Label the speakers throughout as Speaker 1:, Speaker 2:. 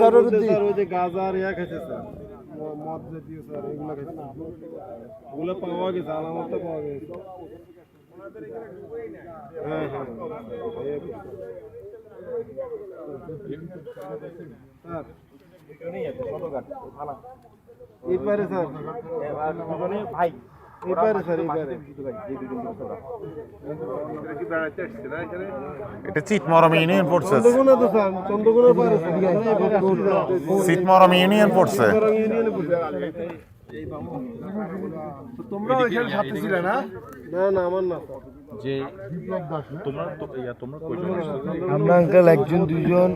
Speaker 1: সারোর
Speaker 2: গাজার ইয়া খাইছে স্যার মদ জাতীয় স্যার এগুলো খাইছে ওগুলো পাওয়া গেছে, আলামতটা পাওয়া গেছে। হ্যাঁ হ্যাঁ। স্যার। এই পারে স্যার
Speaker 3: ভাই
Speaker 2: এই স্যার এই
Speaker 4: এটা চিটমরম ইউনিয়ন পড়ছে।
Speaker 2: চন্দ্রগুনা তো স্যার চন্দ্রগুনা পারে
Speaker 4: চিটমরম ইউনিয়ন পড়ছে।
Speaker 1: তোমরা ওইখানে সাথে ছিলে না
Speaker 2: না না আমার না
Speaker 4: যে তোমরা তোমরা
Speaker 1: আমরা আঙ্কেল একজন দুজন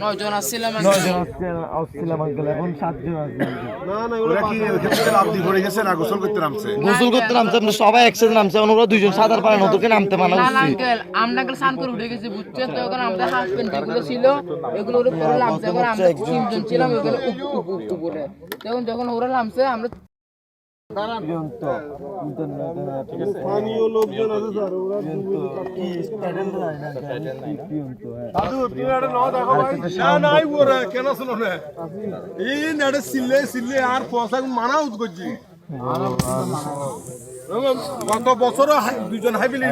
Speaker 5: নয়জন আসছিলাম
Speaker 1: আঙ্কেল এখন সাতজন আসবে
Speaker 2: না না এগুলো
Speaker 3: কি লাভ দিয়ে পড়ে গেছে না গোসল করতে নামছে?
Speaker 1: গোসল করতে নামছে আমরা সবাই একসাথে নামছে এখন ওরা দুজন সাঁতার পারে না ওদেরকে নামতে মানা উচিত
Speaker 5: আঙ্কেল আমরা আঙ্কেল স্নান করে উঠে গেছি বুঝছেন তো? এখন আমাদের হাজবেন্ড যেগুলো ছিল এগুলো ওরা পরে নামছে এখন আমরা তিনজন ছিলাম ওগুলো উপরে। তখন যখন ওরা নামছে আমরা
Speaker 3: আর পয়সা মানা উত করছি। গত বছর দুজন হাইবিলি